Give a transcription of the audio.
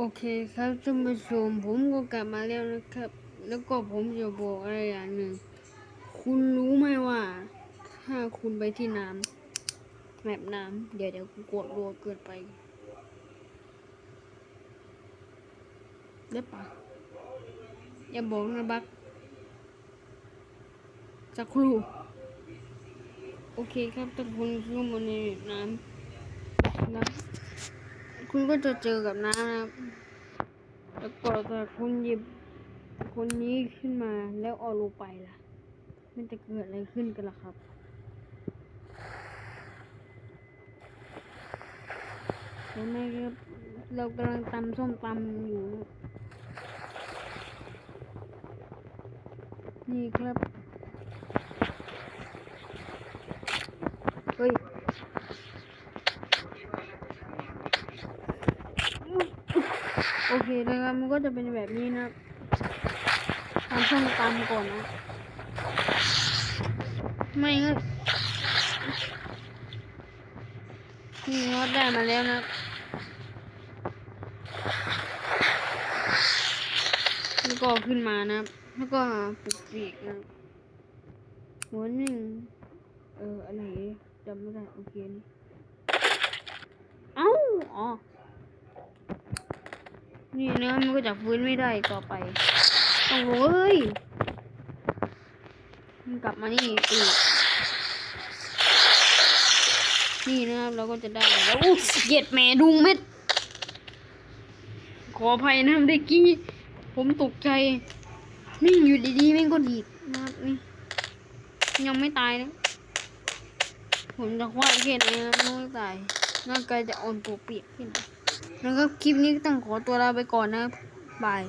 โอเคครับท่านผู้ชมผมก็กลับมาแล้วนะครับ แล้วก็ผมจะบอกอะไรอย่างหนึ่ง คุณรู้ไหมว่า ถ้าคุณไปที่น้ำแบบน้ำเดี๋ยวเดี๋ยวกูกดรัวเกินไป ได้ปะอย่าบอกนะบักสักครูโอเคครับถ้าคุณเข้ามาในน้ำนะ คุณก็จะเจอกับน้ำนะครับแล้วก็ถ้าคุณหยิบคนนี้ขึ้นมาแล้วเอาลงไปล่ะ มันจะเกิดอะไรขึ้นกันล่ะครับเห็นไหมครับเรากำลังตำส้มตำอยู่ นี่ครับ เฮ้ย โอเคนะครับมันก็จะเป็นแบบนี้นะครับทำส้มตำก่อนนะ ไม่ครับนี่ก็ได้มาแล้วนะแล้วก็ขึ้นมานะแล้วก็ปลุกปีกนะครับหัวหนึ่งเอออะไรจำไม่ได้โอเคนี่เอ้าอ๋อ นี่นะมันก็จะฟื้นไม่ได้ต่อไป ต้องเฮ้ยมันกลับมานี่อีกนี่นะครับเราก็จะได้แล้วอู้เหยียดแม่ดุงเม็ด ขออภัยนะเด็กกี้ ผมตกใจนี่อยู่ดีๆแม่งก็ดีดนะครับนี่ยังไม่ตายนะผมจะคว้าแค่ไหนนะไม่ตายร่างกายจะอ่อนตัวเปียกขึ้น นะครับคลิปนี้ต้องขอตัวลาไปก่อนนะครับบาย